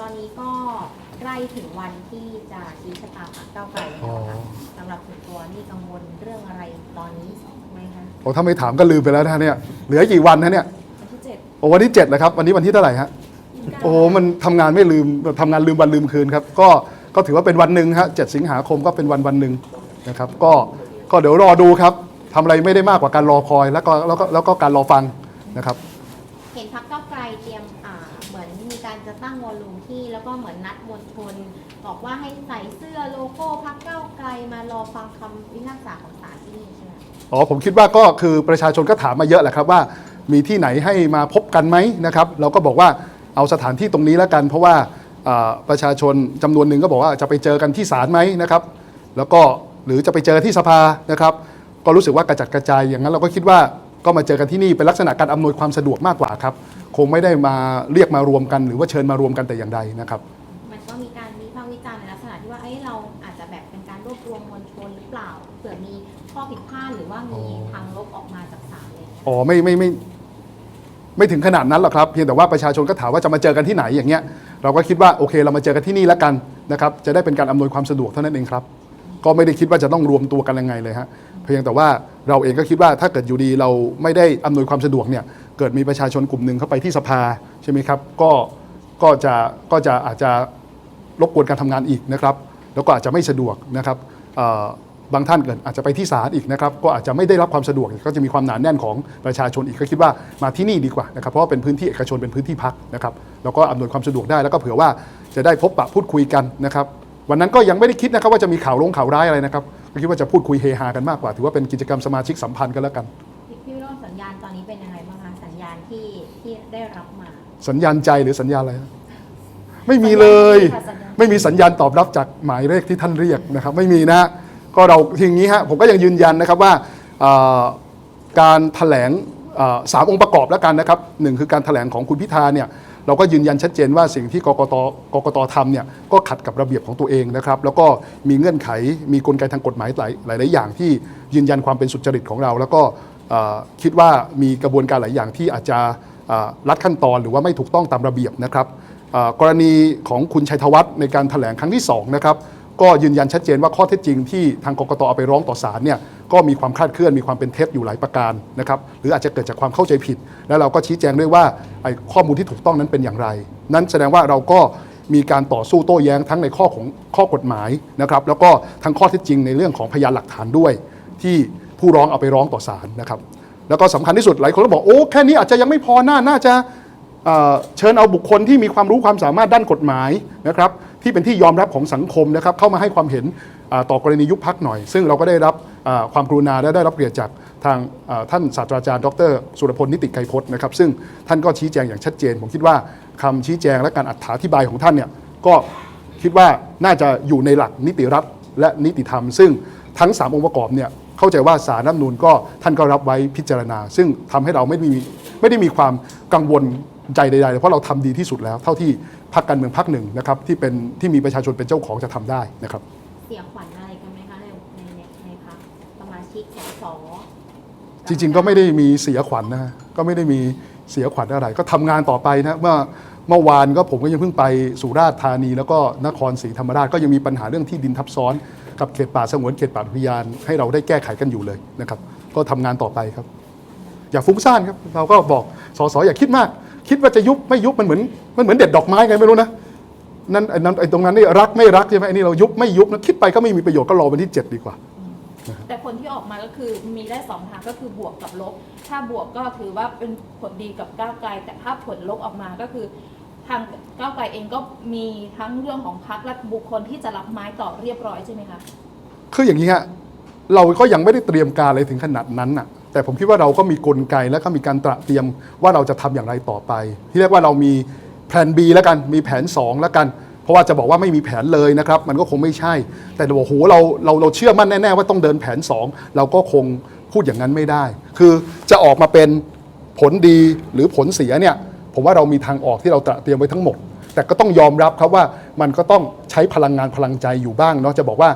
ตอนนี้ก็ใกล้ถึงวันที่จะชี้ชะตาพรรคก้าวไกลแล้วนะคะสำหรับส่วนตัวนี่กังวลเรื่องอะไรตอนนี้ไหมคะโอ้ถ้าไม่ถามก็ลืมไปแล้วนะเนี่ยเหลือกี่วันนะเนี่ยวันที่เจ็ดโอ้วันที่7แล้วครับ วันนี้วันที่เท่าไหร่ฮะโอ้โหมันทำงานไม่ลืมทำงานลืมวันลืมคืนครับก็ก็ถือว่าเป็นวันหนึ่งฮะเจ็ดสิงหาคมก็เป็นวันวันหนึ่งนะครับ ก็ก็เดี๋ยวรอดูครับทำอะไรไม่ได้มากกว่าการรอคอย แล้วก็แล้วก็แล้วก็การรอฟังนะครับ เห็นพรรคก้าวไกลเตรียมอ่าเหมือนมี การจะตั้งวอลลุ่มที่แล้วก็เหมือนนัดมวลชนบอกว่าให้ใส่เสื้อโลโก้พรรคก้าวไกลมารอฟังคำพิพากษาของศาลที่นี่ใช่ไหมอ๋อผมคิดว่าก็คือประชาชนก็ถามมาเยอะแหละครับว่า มีที่ไหนให้มาพบกันไหมนะครับ เราก็บอกว่าเอาสถานที่ตรงนี้แล้วกัน เพราะว่าอ่าประชาชนจำนวนหนึ่งก็บอกว่าจะไปเจอกันที่ศาลไหมนะครับ แล้วก็หรือจะไปเจอที่สภานะครับ ก็รู้สึกว่ากระจัดกระจายอย่างนั้นเราก็คิดว่า ก็มาเจอกันที่นี่เป็นลักษณะการอำนวยความสะดวกมากกว่าครับ คงไม่ได้มาเรียกมารวมกัน หรือว่าเชิญมารวมกันแต่อย่างใดนะครับ มันก็มีการวิพากษ์วิจารณ์ในลักษณะที่ว่าเอ้ยเราอาจจะแบบเป็นการรวบรวมมวลชนหรือเปล่าเผื่อมีข้อผิดพลาดหรือว่ามีทางลบออกมาจากศาลอะไรอย่างเงี้ยอ๋อไม่ไม่ไม่ไม่ถึงขนาดนั้นหรอกครับเพียงแต่ว่าประชาชนก็ถามว่าจะมาเจอกันที่ไหนอย่างเงี้ยเราก็คิดว่าโอเคเรามาเจอกันที่นี่แล้วกันนะครับจะได้เป็นการอำนวยความสะดวกเท่านั้นเองครับ ก็ไม่ได้คิดว่าจะต้องรวมตัวกันยังไงเลยฮะเพียงแต่ว่า เราเองก็คิดว่าถ้าเกิดอยู่ดีเราไม่ได้อำนวยความสะดวกเนี่ยเกิดมีประชาชนกลุ่มหนึ่งเข้าไปที่สภาใช่ไหมครับก็ก็จะก็จะอาจจะรบกวนการทำงานอีกนะครับแล้วก็อาจจะไม่สะดวกนะครับบางท่านเกิดอาจจะไปที่ศาลอีกนะครับก็อาจจะไม่ได้รับความสะดวกก็จะมีความหนาแน่นของประชาชนอีกก็คิดว่ามาที่นี่ดีกว่านะครับเพราะว่าเป็นพื้นที่เอกชนเป็นพื้นที่พักนะครับแล้วก็อำนวยความสะดวกได้แล้วก็เผื่อว่าจะได้พบปะพูดคุยกันนะครับวันนั้นก็ยังไม่ได้คิดนะครับว่าจะมีข่าวลงข่าวร้ายอะไรนะครับ ก็คิดว่าจะพูดคุยเฮฮากันมากกว่า ถือว่าเป็นกิจกรรมสมาชิกสัมพันธ์กันแล้วกันพี่พี่วิโรจน์สัญญาณตอนนี้เป็นยังไงบ้างคะสัญญาณที่ที่ได้รับมา สัญญาณใจหรือสัญญาณอะไรนะไม่มีเลยสัญญาณดีค่ะสัญญาณดีไม่มีสัญญาณตอบรับจากหมายเลขที่ท่านเรียกนะครับ ไม่มีนะฮะก็เราทีนี้ฮะผมก็ยังยืนยันนะครับว่าเอ่อการแถลงเอ่อ สามองค์ประกอบแล้วกันนะครับหนึ่งคือการแถลงของคุณพิธาเนี่ยเราก็ยืนยันชัดเจนว่าสิ่งที่กกตกกตทำเนี่ยก็ขัดกับระเบียบของตัวเองนะครับ แล้วก็มีเงื่อนไขมีกลไกทางกฎหมายหลายหลายอย่างที่ยืนยันความเป็นสุจริตของเรา แล้วก็คิดว่ามีกระบวนการหลายอย่างที่อาจจะลัดขั้นตอนหรือว่าไม่ถูกต้องตามระเบียบนะครับกรณีของคุณชัยธวัฒน์ในการถแถลงครั้งที่2นะครับก็ยืนยันชัดเจนว่าข้อเท็จจริงที่ทางกกตเอาไปร้องต่อศาลเนี่ย ก็มีความคลาดเคลื่อนมีความเป็นเท็จอยู่หลายประการนะครับหรืออาจจะเกิดจากความเข้าใจผิด แล้วเราก็ชี้แจงด้วยว่าไอ้ข้อมูลที่ถูกต้องนั้นเป็นอย่างไร นั้นแสดงว่าเราก็มีการต่อสู้โต้แย้งทั้งในข้อของข้อกฎหมายนะครับแล้วก็ทั้งข้อเท็จจริงในเรื่องของพยานหลักฐานด้วย ที่ผู้ร้องเอาไปร้องต่อศาลนะครับแล้วก็สำคัญที่สุดหลายคนก็บอกโอ้แค่นี้อาจจะยังไม่พอน่าน่าจะเเชิญเอาบุคคลที่มีความรู้ความสามารถด้านกฎหมายนะครับที่เป็นที่ยอมรับของสังคมนะครับเข้ามาให้ความเห็น ต่อกรณียุบพักหน่อย ซึ่งเราก็ได้รับความกรุณาและได้รับเกียรติจากทางท่านศาสตราจารย์ดร สุรพลนิติไกรพจน์นะครับซึ่งท่านก็ชี้แจงอย่างชัดเจน ผมคิดว่าคำชี้แจงและการอธิบายของท่านเนี่ยก็คิดว่าน่าจะอยู่ในหลักนิติรัฐและนิติธรรม ซึ่งทั้ง 3 องค์ประกอบเนี่ยเข้าใจว่าสารรัฐนูญก็ท่านก็รับไว้พิจารณา ซึ่งทำให้เราไม่มีไม่ได้มีความกังวลใจใดๆเลยเพราะเราทำดีที่สุดแล้ว เท่าที่พรรคการเมืองพรรคหนึ่งนะครับที่เป็นที่มีประชาชนเป็นเจ้าของจะทำได้นะครับ สียขวัญอะไรกันไหมคะในในในในพักสมาชิกสสจริงๆ ก็ไม่ได้มีเสียขวัญนะฮะก็ไม่ได้มีเสียขวัญอะไร ก็ทำงานต่อไปนะเมื่อเมื่อวานก็ผมก็ยังเพิ่งไปสุราษฎร์ธานี แล้วก็นครศรีธรรมราชก็ยังมีปัญหาเรื่องที่ดินทับซ้อนกับเขตป่าสงวนเขตป่าอุทยานให้เราได้แก้ไขกันอยู่เลยนะครับ ก็ทำงานต่อไปครับ อย่าฟุ้งซ่านครับ เราก็บอกสสอย่าคิดมาก คิดว่าจะยุบไม่ยุบมันเหมือนมันเหมือนเด็ดดอกไม้ไงไม่รู้นะ นั่นไอ้นั้นไอ้ตรงนั้นนี่รักไม่รักใช่ไหมไอ้นี่เรายุบไม่ยุบนะคิดไปก็ไม่มีประโยชน์ก็รอวันที่ 7 ดีกว่า แต่ผลที่ออกมาก็คือมีได้สองทางก็คือบวกกับลบ ถ้าบวกก็ถือว่าเป็นผลดีกับก้าวไกล แต่ถ้าผลลบออกมาก็คือทางก้าวไกลเองก็มีทั้งเรื่องของพรรคและบุคคลที่จะรับไม้ต่อเรียบร้อยใช่ไหมคะคืออย่างนี้ฮะเราก็ยังไม่ได้เตรียมการอะไรถึงขนาดนั้นน่ะ แต่ผมคิดว่าเราก็มีกลไกและก็มีการตระเตรียมว่าเราจะทำอย่างไรต่อไป ที่เรียกว่าเรามีแผน B แล้วกันมีแผน 2 แล้วกัน เพราะว่าจะบอกว่าไม่มีแผนเลยนะครับ มันก็คงไม่ใช่ แต่เราบอกโหเราเราเราเชื่อมั่นแน่ ๆ ว่าต้องเดินแผน 2 เราก็คงพูดอย่างนั้นไม่ได้ คือจะออกมาเป็นผลดีหรือผลเสียเนี่ยผมว่าเรามีทางออกที่เราตเตรียมไว้ทั้งหมด แต่ก็ต้องยอมรับครับว่ามันก็ต้องใช้พลังงานพลังใจอยู่บ้างเนาะจะบอกว่า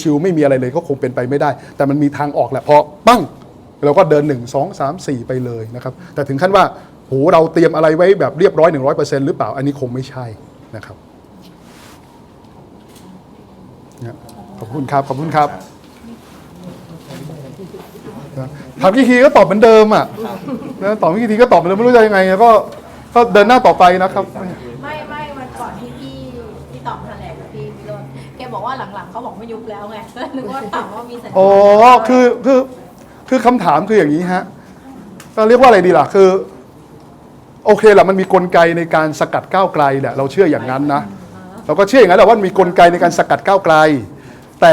ชิวๆไม่มีอะไรเลยก็คงเป็นไปไม่ได้ แต่มันมีทางออกแหละพอปั้งเราก็เดิน 1 2 3 4 ไปเลยนะครับ แต่ถึงขั้นว่า หเราเตรียมอะไรไว้แบบเรียบร้อย 100%หรือเปล่า อันนี้คงไม่ใช่นะครับเนี่ยขอบคุณครับขอบคุณครับนะถามกี่ทีก็ตอบเหมือนเดิมอะนะตอบกี่ทีก็ตอบเหมือนเดิมไม่รู้จะยังไงก็ก็เดินหน้าต่อไปนะครับ ไม่ไม่วันก่อนที่พี่พี่ตอบแถลงกับพี่วิโรจน์แกบอกว่าหลังๆเขาบอกไม่ยุบแล้วไงก็นึกว่าถามว่ามีสัญญาณอ๋อคือคือคือคำถามคืออย่างนี้ฮะก็เรียกว่าอะไรดีล่ะ คือ โอเคแหละมันมีกลไกในการสกัดก้าวไกลแหละเราเชื่ออย่างนั้นนะเราก็เชื่ออย่างนั้นแหละว่ามีกลไกในการสกัดก้าวไกล แต่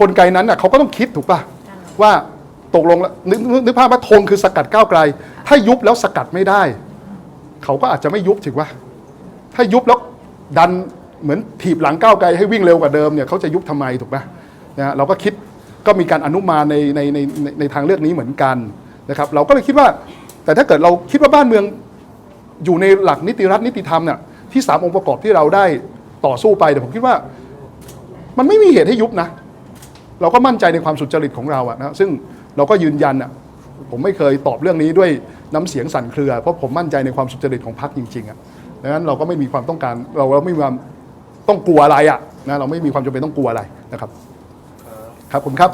กลไกนั้นน่ะเขาก็ต้องคิดถูกป่ะว่าตกลงแล้วนึกนึกภาพว่าธงคือสกัดก้าวไกล ถ้ายุบแล้วสกัดไม่ได้ เขาก็อาจจะไม่ยุบถูกป่ะถ้ายุบแล้วดันเหมือนถีบหลังก้าวไกลให้วิ่งเร็วกว่าเดิมเนี่ยเขาจะยุบทำไมถูกป่ะนะเราก็คิดก็มีการอนุมานในในในในในทางเลือกนี้เหมือนกันนะครับ เราก็เลยคิดว่า แต่ถ้าเกิดเราคิดว่าบ้านเมือง อยู่ในหลักนิติรัฐนิติธรรมเนี่ยที่สามองค์ประกอบที่เราได้ต่อสู้ไปแต่ผมคิดว่า มันไม่มีเหตุให้ยุบนะ เราก็มั่นใจในความสุจริตของเราอะนะซึ่งเราก็ยืนยันอะผมไม่เคยตอบเรื่องนี้ด้วยน้ำเสียงสั่นเครือ เพราะผมมั่นใจในความสุจริตของพรรคจริงๆอะดังนั้นเราก็ไม่มีความต้องการเราเราไม่มีความต้องกลัวอะไรอะนะเราไม่มีความจำเป็นต้องกลัวอะไรนะครับ ครับผมครับ